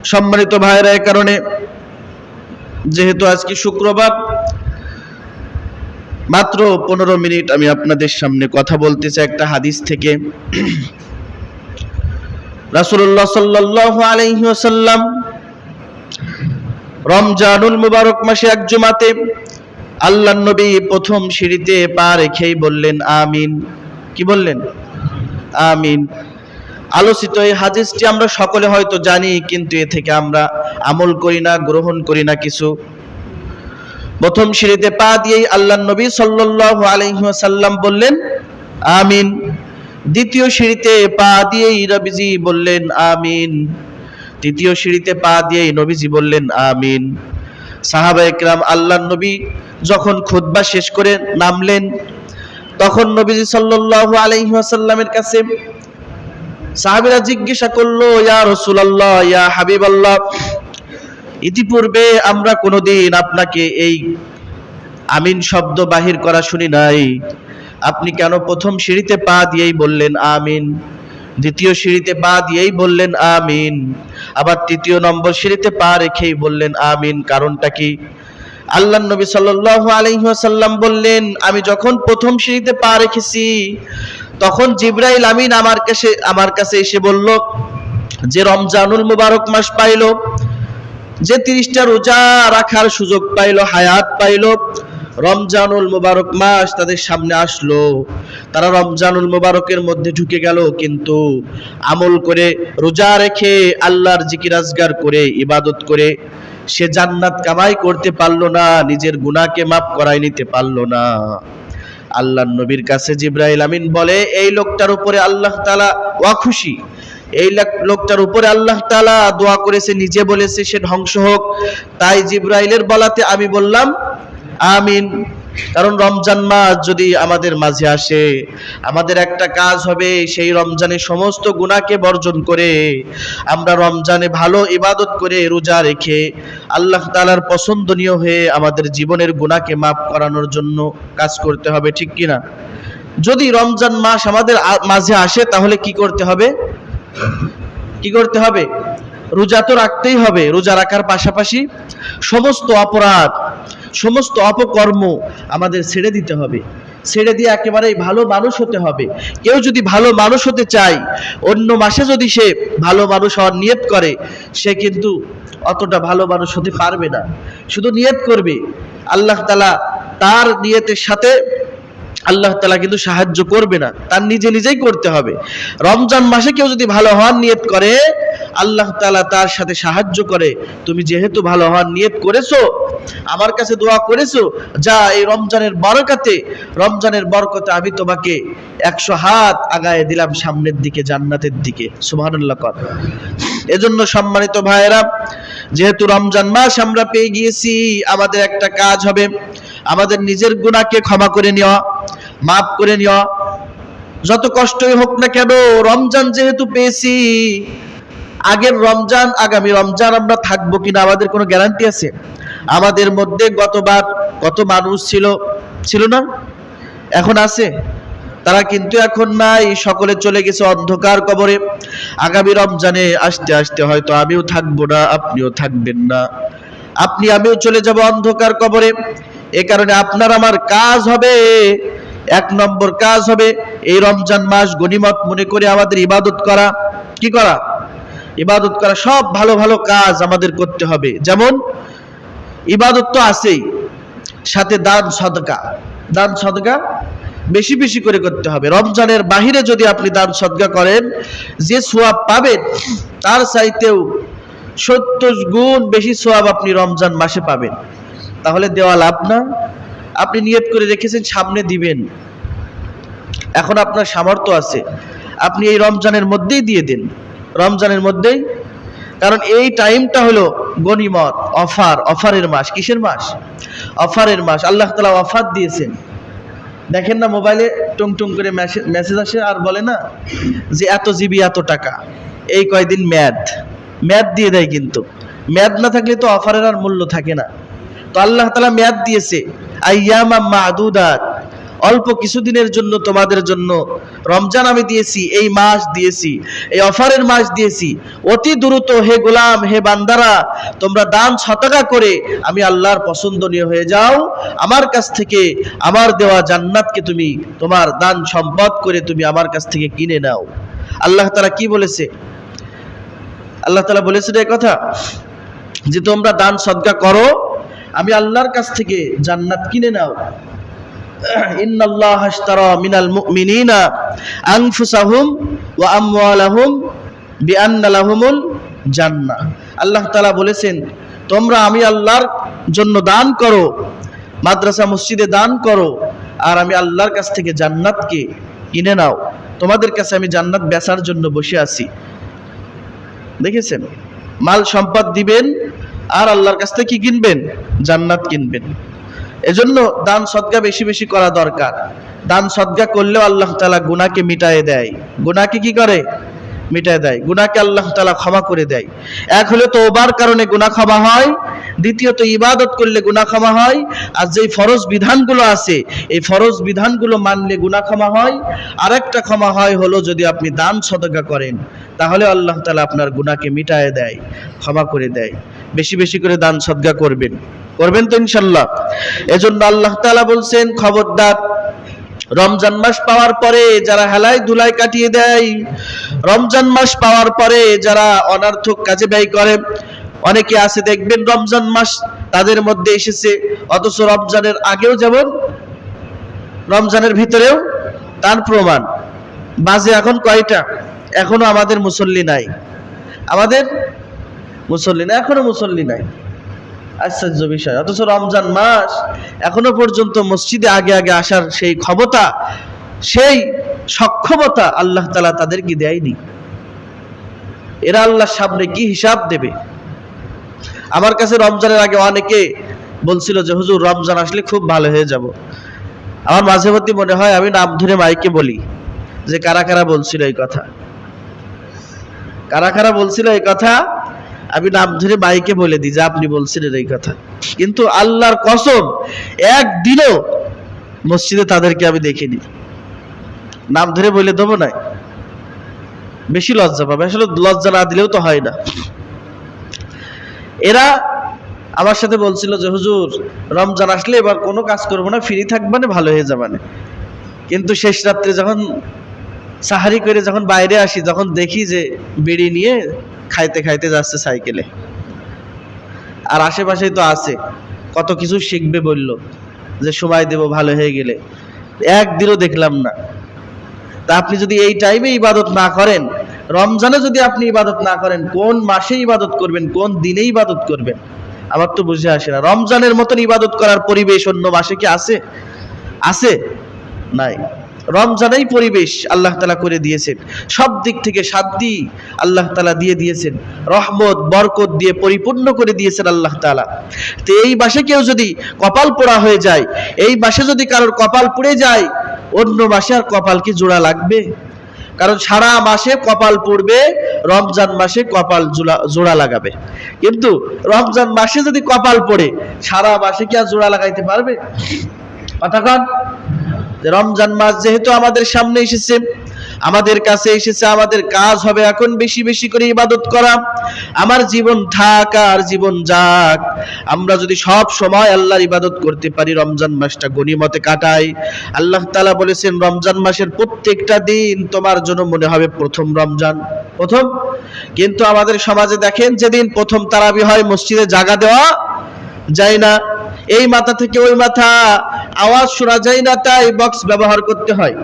সম্মানিত ভাইরা এ কারণে যেহেতু আজকে শুক্রবার, মাত্র পনেরো মিনিট আমি আপনাদের সামনে কথা বলতে চাই একটা হাদিস থেকে। আলাইহি রমজানুল মুবারক মাসে এক জুমাতে আল্লাহ নবী প্রথম সিঁড়িতে পা রেখেই বললেন, আমিন। কি বললেন? আমিন। আলোচিত এই হাদিসটি আমরা সকলে হয়তো জানি, কিন্তু এ থেকে আমরা আমল করি না, গ্রহণ করি না কিছু। প্রথম সিঁড়িতে পা দিয়েই আল্লাহ নবী সাল্লাল্লাহু আলাইহি ওয়াসাল্লাম বললেন, আমিন। দ্বিতীয় সিঁড়িতে পা দিয়েই নবীজি বললেন, আমিন। তৃতীয় সিঁড়িতে পা দিয়েই নবীজি বললেন, আমিন। সাহাবা একরাম আল্লাহ নবী যখন খুতবা শেষ করে নামলেন, তখন নবীজি সাল্লাল্লাহু আলাইহি ওয়াসাল্লামের কাছে সাহাবীরা জিজ্ঞাসা করল, ইয়া রাসূলুল্লাহ, ইয়া হাবিবাল্লাহ, ইতিপূর্বে আমরা কোনোদিন আপনাকে এই আমিন শব্দ বাহির করা শুনি নাই। আপনি কেন প্রথম সিঁড়িতে পা দিয়েই বললেন আমিন? দ্বিতীয় সিঁড়িতে পা দিয়েই বললেন আমিন। আবার তৃতীয় নম্বর সিঁড়িতে পা রেখেই বললেন আমিন। কারণটা কি? আল্লাহ নবী সাল্লাল্লাহু আলাইহি ওয়াসাল্লাম বললেন, আমি যখন প্রথম সিঁড়িতে পা রেখেছি তখন জিব্রাইল আমিন আমার কাছে আমার কাছে এসে বলল যে রমজানুল মুবারক মাস পাইলো, যে তিরিশটা রোজা রাখার সুযোগ পাইলো, হায়াত পাইলো, রমজানুল মুবারক মাস তাদের সামনে আসলো। তারা রমজানুল মুবারকের মধ্যে ঢুকে গেল, কিন্তু আমল করে রোজা রেখে আল্লাহর জিকির আজগার করে, ইবাদত করে সে জান্নাত কামাই করতে পারল না, নিজের গুণাকে মাফ করাই নিতে পারল না। আল্লাহ নবীর কাছে জিব্রাহিল আমিন বলে, এই লোকটার উপরে আল্লাহ তালা ওয়া খুশি। এই লোকটার উপরে আল্লাহ তালা দোয়া করেছে, নিজে বলেছে সে ধ্বংস হোক। তাই জিব্রাইলের বলাতে আমি বললাম, আমিন। কারণ রমজান মাস যদি আমাদের মাঝে আসে, আমাদের একটা কাজ হবে, সেই রমজানে সমস্ত গুনাহকে বর্জন করে, আমরা রমজানে ভালো ইবাদত করে রোজা রেখে আল্লাহ তাআলার পছন্দনীয় হয়ে আমাদের জীবনের গুনাহকে মাফ করানোর জন্য কাজ করতে হবে, ঠিক কিনা? যদি রমজান মাস আমাদের মাঝে আসে, তাহলে কি করতে হবে? কি করতে হবে? রোজা তো রাখতেই হবে, রোজা রাখার পাশাপাশি সমস্ত অপরাধ সমস্ত অপকর্ম আমাদের ছেড়ে দিতে হবে। ছেড়ে দিয়ে একেবারেই ভালো মানুষ হতে হবে। কেউ যদি ভালো মানুষ হতে চায়, অন্য মাসে যদি সে ভালো মানুষ হওয়ার নিয়ত করে, সে কিন্তু অতটা ভালো মানুষ হতে পারবে না। শুধু নিয়ত করবে, আল্লাহ তালা তার নিয়তের সাথে আল্লাহ তালা কিন্তু সাহায্য করবে না, তার নিজে নিজেই করতে হবে। রমজান মাসে কেউ যদি ভালো হওয়ার নিয়ত করে, আল্লাহ তালা তার সাথে সাহায্য করে, তুমি যেহেতু ভালো হওয়ার নিয়ত করেছ, আমার কাছে দোয়া করেছ, যা এই রমজানের বরকাতে, রমজানের বরকতে আমি তোমাকে একশো হাত আগায় দিলাম সামনের দিকে, জান্নাতের দিকে। সুবহানাল্লাহ কর। এজন্য সম্মানিত ভাইয়েরা, যেহেতু রমজান মাস আমরা পেয়ে গিয়েছি, আমাদের একটা কাজ হবে, আমাদের নিজের গুণাকে ক্ষমা করে নেওয়া। মাফ করে নেওয়া যত কষ্টই হোক না কেন, রমজান যেহেতু পেয়েছি, আগের রমজান, আগামী রমজান আমরা থাকব কিনা আমাদের কোনো গ্যারান্টি আছে? আমাদের মধ্যে গতবার কত মানুষ ছিল ছিল না? এখন আছে। তারা কিন্তু এখন নাই, সকলে চলে গেছে অন্ধকার কবরে। আগামী রমজানে আসতে আসতে হয়তো আমিও থাকব না, আপনিও থাকবেন না। আপনি, আমিও চলে যাব অন্ধকার কবরে। এ কারণে আপনার আমার কাজ হবে। এক নম্বর কাজ হবে এই রমজান মাস গনিমত মনে করে আমাদের ইবাদত করা। কি করা? ইবাদত করা সব ভালো ভালো কাজ আমাদের করতে হবে। যেমন, ইবাদত তো আছেই, সাথে দান, সদকা। দান, সদকা বেশি বেশি করে করতে হবে। রমজানের বাহিরে যদি আপনি দান, সদকা করেন, যে সোয়াব পাবেন, তার চাইতেও সত্তর গুণ বেশি সোয়াব আপনি রমজান মাসে পাবেন। তাহলে দেওয়া লাভ না। আপনি নিয়ত করে রেখেছেন, সামনে দিবেন। এখন আপনার সামর্থ্য আছে। আপনি এই রমজানের মধ্যেই দিয়ে দিন। রমজানের মধ্যেই? কারণ এই টাইমটা হলো গনিমত অফার। অফারের মাস। কিসের মাস? অফারের মাস। আল্লাহ তালা অফার দিয়েছেন। দেখেন না, মোবাইলে টুং টুং করে মেসেজ আসে আর বলে না? যে এত জিবি, এত টাকা। এই কয়দিন ম্যাদ। ম্যাদ দিয়ে দেয় কিন্তু। ম্যাদ না থাকলে তো অফারের আর মূল্য থাকে না। তো আল্লাহ তালা মেয়াদ দিয়েছে। অল্প কিছুদিনের জন্য তোমাদের জন্য রমজান আমি দিয়েছি, এই মাস দিয়েছি, এই অফারের মাস দিয়েছি। অতি দ্রুত, হে গোলাম, হে বান্দারা, তোমরা দান শতকা করে আমি আল্লাহর পছন্দনীয় হয়ে যাও। আমার কাছ থেকে আমার দেওয়া জান্নাতকে তুমি, তোমার দান সম্পদ করে তুমি আমার কাছ থেকে কিনে নাও। আল্লাহ তাআলা কি বলেছে? আল্লাহ তালা বলেছে কথা, যে তোমরা দান সদকা করো আমি আল্লাহর কাছ থেকে জান্নাত কিনে নাও। ইন্নাল্লাহ আশতারা মিনাল মুমিনিনা আনফুসাহুম ওয়া আমওয়ালাহুম বিআন্না লাহুমুল জান্নাহ। আল্লাহ তাআলা বলেছেন, তোমরা আমি আল্লাহর জন্য দান করো, মাদ্রাসা মসজিদে দান করো, আর আমি আল্লাহর কাছ থেকে জান্নাতকে কিনে নাও। তোমাদের কাছে আমি জান্নাত বেচার জন্য বসে আছি। দেখেছেন? মাল সম্পদ দিবেন আর আল্লাহর কাছ থেকে কি কিনবেন? জান্নাত কিনবেন। এজন্য দান সদ্গা বেশি বেশি করা দরকার। দান সদ্গা করলেও আল্লাহ তাআলা গুনাহকে মিটায়ে দেয়। গুনাকে কি করে? মিটায় দেয়। গুনাহকে আল্লাহ তালা ক্ষমা করে দেয়। এক হলো তওবার কারণে গুনাহ ক্ষমা হয়। দ্বিতীয়ত ইবাদত করলে গুনাহ ক্ষমা হয়। আর যেই ফরজ বিধানগুলো আছে, এই ফরজ বিধানগুলো মানলে গুনাহ ক্ষমা হয়। আর একটা ক্ষমা হয় হলো যদি আপনি দান সদকা করেন, তাহলে আল্লাহ তালা আপনার গুনাহকে মিটায় দেয়, ক্ষমা করে দেয়। বেশি বেশি করে দান সদকা করবেন। করবেন তো ইনশাল্লাহ এজন্য আল্লাহ তাআলা বলছেন, খবরদার রমজান মাস পাওয়ার পরে যারা হেলায় ধুলায় কাটিয়ে দেয়, রমজান মাস পাওয়ার পরে যারা অনার্থক কাজে ব্যয় করে, অনেকে আছে দেখবেন রমজান মাস তাদের মধ্যে এসেছে, অথচ রমজানের আগেও যেমন, রমজানের ভিতরেও তার প্রমাণ। বাজে এখন কয়টা? এখনও আমাদের মুসল্লি নাই। আমাদের মুসল্লি নাই এখনও মুসল্লি নাই। আশ্চর্য বিষয়। অথচ রমজান মাস এখনও পর্যন্ত মসজিদে আগে আগে আসার সেই ক্ষমতা, সেই সক্ষমতা আল্লাহ তালা তাদেরকে দেয়নি। এরা আল্লাহর সামনে কি হিসাব দেবে? আমার কাছে রমজানের আগে অনেকে বলছিল যে, হুজুর, রমজান আসলে খুব ভালো হয়ে যাব। আমার মাঝে মধ্যে মনে হয়, আমি নাম ধরে মাইকে বলি যে, কারা কারা বলছিল এই কথা? কারা কারা বলছিল এই কথা? আমি নাম ধরে মাইকে বলে দিই যে আপনি বলছিলেন এই কথা। কিন্তু আল্লাহর কসম, একদিনও মসজিদে তাদেরকে আমি দেখিনি। নাম ধরে বলে দেবো না বেশি লজ্জা পাবে। আসলে লজ্জা না দিলেও তো হয় না। এরা আমার সাথে বলছিল যে, হুজুর, রমজান আসলে এবার কোনো কাজ করব না, ফ্রি থাকবে না, ভালো হয়ে যাবে না। কিন্তু শেষ রাত্রে যখন সাহারি করে যখন বাইরে আসি যখন দেখি যে, বিড়ি নিয়ে খাইতে খাইতে যাচ্ছে সাইকেলে। আর আশেপাশেই তো আছে। কত কিছু শিখবে বলল, যে সময় দেব ভালো হয়ে গেলে। একদিনও দেখলাম না। তা আপনি যদি এই টাইমে ইবাদত না করেন, রমজানে যদি আপনি ইবাদত না করেন, কোন মাসে ইবাদত করবেন, কোন দিনে ইবাদত করবেন? আমার তো বুঝে আসে না। রমজানের মতন ইবাদত করার পরিবেশ অন্য মাসে কি আছে? আছে? নাই। রমজানেই পরিবেশ আল্লাহ তালা করে দিয়েছেন। সব দিক থেকে শান্তি আল্লাহ তালা দিয়ে দিয়েছেন। রহমত, বরকত দিয়ে পরিপূর্ণ করে দিয়েছেন আল্লাহ তালা। তো এই মাসে কেউ যদি কপাল পোড়া হয়ে যায়, এই মাসে যদি কারোর কপাল পুড়ে যায়, অন্য মাসে আর কপাল কি জোড়া লাগবে? কারণ সারা মাসে কপাল পড়বে, রমজান মাসে কপাল জোড়া- লাগাবে। কিন্তু রমজান মাসে যদি কপাল পড়ে, সারা মাসে কি আর জোড়া লাগাইতে পারবে? কথা রমজান মাস যেহেতু আমাদের সামনে এসেছে, আমাদের কাছে এসেছে, আমাদের কাজ হবে এখন বেশি বেশি করে ইবাদত করা। আমার জীবন থাক আর জীবন যাক, আমরা যদি সব সময় আল্লাহর ইবাদত করতে পারি, রমজান মাসটা গনিমতে কাটাই। আল্লাহ তাআলা বলেছেন, রমজান মাসের প্রত্যেকটা দিন তোমার জন্য মনে হবে প্রথম রমজান। প্রথম? কিন্তু আমাদের সমাজে দেখেন, যেদিন প্রথম তারাবি হয়, মসজিদে জাগা দেওয়া যায় না। এই মাথা থেকে ওই মাথা। আওয়াজ শোনা যায় না, তাই বক্স ব্যবহার করতে হয়।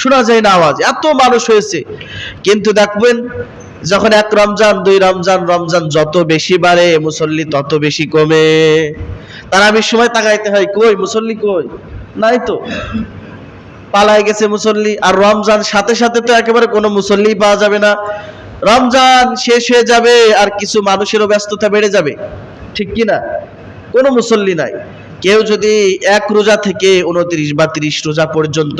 শোনা যায় না আওয়াজ, এত মানুষ হয়েছে। কিন্তু দেখবেন, যখন এক রমজান, দুই রমজান রমজান যত বেশি বাড়ে, মুসল্লি তত বেশি কমে। তার আমি সময় তাকাইতে হয়, কই, মুসল্লি কই? নাই তো। পালায় গেছে মুসল্লি, আর রমজান সাথে সাথে তো একেবারে কোনো মুসল্লি পাওয়া যাবে না। রমজান শেষ হয়ে যাবে, আর কিছু মানুষেরও ব্যস্ততা বেড়ে যাবে। ঠিক কি না কোনো মুসল্লি নাই। কেউ যদি এক রোজা থেকে উনত্রিশ বা ত্রিশ রোজা পর্যন্ত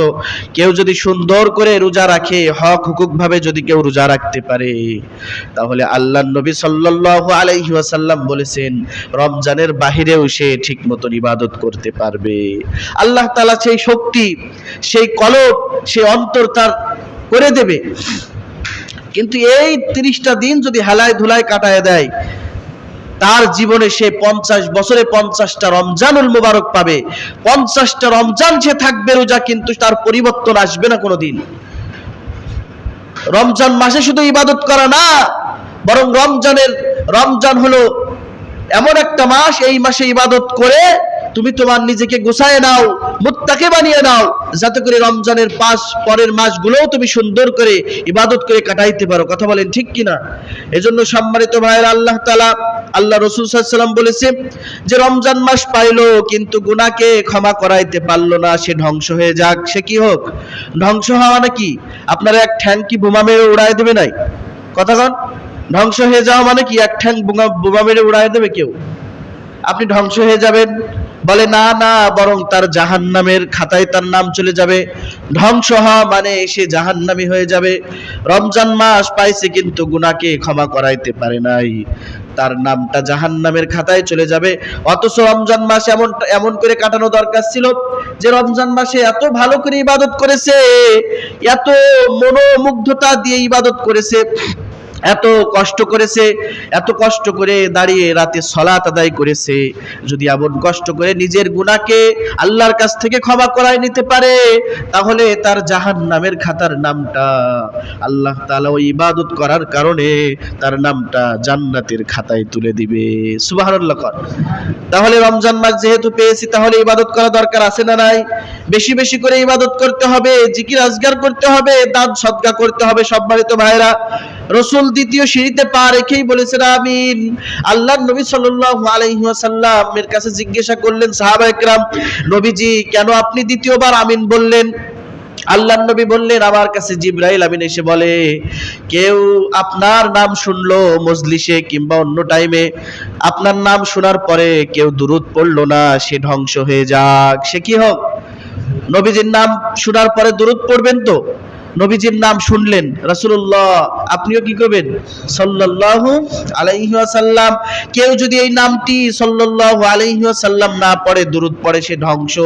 কেউ যদি সুন্দর করে রোজা রাখে, হক হুকুক ভাবে যদি কেউ রোজা রাখতে পারে, তাহলে আল্লাহ নবী সাল্লাল্লাহু আলাইহি ওয়াসাল্লাম বলেছেন, রমজানের বাহিরেও সে ঠিক মতন ইবাদত করতে পারবে। আল্লাহ তাআলা সেই শক্তি, সেই কলব, সেই অন্তর তার করে দেবে। কিন্তু এই তিরিশটা দিন যদি হেলায় ধুলায় কাটায় দেয় তার জীবনে সে পঞ্চাশ বছরে পঞ্চাশটা রমজানুল মুবারক পাবে। পঞ্চাশটা রমজান সে থাকবে রোজা, কিন্তু তার পরিবর্তন আসবে না কোনোদিন। রমজান মাসে শুধু ইবাদত করা না, বরং রমজানের, রমজান হলো এমন একটা মাস, এই মাসে ইবাদত করে তুমি তোমার নিজেকে গুছায় নাও, মুত্তাকে বানিয়ে নাও, যাতে করে রমজানের পাঁচ পরের মাসগুলোও তুমি সুন্দর করে ইবাদত করে কাটাইতে পারো। কথা বলেন ঠিক কিনা? এজন্য সম্মানিত ভাইয়ের, আল্লাহ তালা আল্লাহ রসুল সাল্লাম বলেছে যে, রমজান মাস পাইলো কিন্তু গুনাহকে ক্ষমা করাইতে পারল না, সে ধ্বংস হয়ে যাক, সে কি হোক? ধ্বংস হওয়া মানে কি? আপনারা এক ঠ্যাং কি বোমা মেরে উড়াই দেবে নাই? কথা কন, ধ্বংস হয়ে যাওয়া মানে কি? এক ঠ্যাং বোমা বোমা মেরে উড়াই দেবে কেউ? আপনি ধ্বংস হয়ে যাবেন বলে, না না, বরং তার জাহান্নামের খাতায় তার নাম চলে যাবে। ধ্বংস হওয়া মানে সে জাহান্নামি হয়ে যাবে। রমজান মাস পাইছে কিন্তু গুনাহকে ক্ষমা করাইতে পারে নাই। তার নামটা জাহান্নামের খাতায় চলে যাবে। অথচ রমজান মাস এমন এমন করে কাটানো দরকার ছিল যে রমজান মাসে এত ভালো করে ইবাদত করেছে, এত মনোমুগ্ধতা দিয়ে ইবাদত করেছে। এত কষ্ট করেছে, এত কষ্ট করে দাঁড়িয়ে রাতে সলাত আদায় করেছে। যদি এমন কষ্ট করে নিজের গুণাকে আল্লাহর কাছ থেকে ক্ষমা করায় নিতে পারে, তাহলে তার জাহান নামের খাতার নামটা আল্লাহ তাআলা ওই ইবাদত করার কারণে তার নামটা জান্নাতের খাতায় তুলে দিবে। সুবহানাল্লাহ কর। তাহলে রমজান মাস যেহেতু পেয়েছি, তাহলে ইবাদত করা দরকার আছে না নাই? বেশি বেশি করে ইবাদত করতে হবে, জিকির আজগার করতে হবে, দান সদকা করতে হবে সম্মানিত ভাইরা রসুল দ্বিতীয় সিঁড়িতে পা রেখেই বলেছেন, আমিন। আল্লাহ নবী সাল্লাল্লাহু আলাইহি ওয়াসাল্লামের কাছে জিজ্ঞাসা করলেন, সাহাবা একরাম, নবীজি, কেন আপনি দ্বিতীয়বার আমিন বললেন? আল্লাহ নবী বললেন, আমার কাছে জিব্রাইল আমিন এসে বলে, কেউ আপনার নাম শুনলো মজলিসে কিংবা অন্য টাইমে আপনার নাম শোনার পরে কেউ দুরুদ পড়ল না, সে ধ্বংস হয়ে যাক, সে কি হোক? নবীজির নাম শোনার পরে দুরুদ পড়বেন তো? নবীজির নাম শুনলেন। রাসুল্লাহ আপনিও কি করবেন? সাল্লাহ আলাইহাসাল্লাম কেউ যদি এই নামটি সাল্লাহ আলাইহাসাল্লাম না পড়ে দূরত পড়ে, সে ধ্বংস।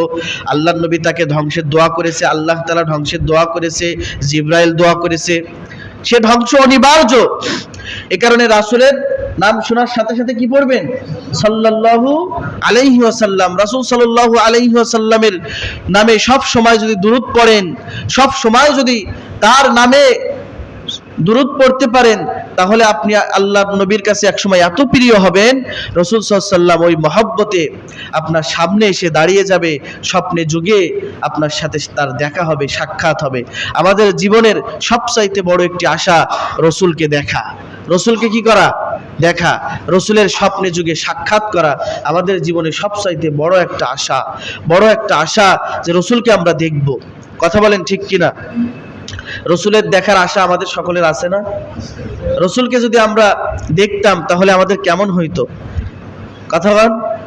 আল্লাহ নবী তাকে ধ্বংসের দোয়া করেছে, আল্লাহ তালা ধ্বংসের দোয়া করেছে, জিব্রাইল দোয়া করেছে। সে ধ্বংস অনিবার্য। এ কারণে রাসূলের নাম শোনার সাথে সাথে কি পড়বেন? সাল্লাল্লাহু আলাইহি ওয়াসাল্লাম। রাসূল সাল্লাল্লাহু আলাইহি ওয়াসাল্লামের নামে সব সময় যদি দুরূদ পড়েন, সব সময় যদি তার নামে দুরূদ পড়তে পারেন, তাহলে আপনি আল্লাহ নবীর কাছে একসময় এত প্রিয় হবেন, রসুল সাল্লাম ওই মহব্বতে আপনার সামনে এসে দাঁড়িয়ে যাবে, স্বপ্নে যুগে আপনার সাথে তার দেখা হবে, সাক্ষাৎ হবে। আমাদের জীবনের সবচাইতে বড় একটি আশা রসুলকে দেখা। রসুলকে কি করা? দেখা। রসুলের স্বপ্নে যুগে সাক্ষাৎ করা আমাদের জীবনে সবচাইতে বড় একটা আশা। বড় একটা আশা যে রসুলকে আমরা দেখব। কথা বলেন ঠিক কিনা? রসুলের দেখার আশা আমাদের সকলের আছে না? রসুলকে যদি আমরা দেখতাম, তাহলে আমাদের কেমন হইতো? কথা বল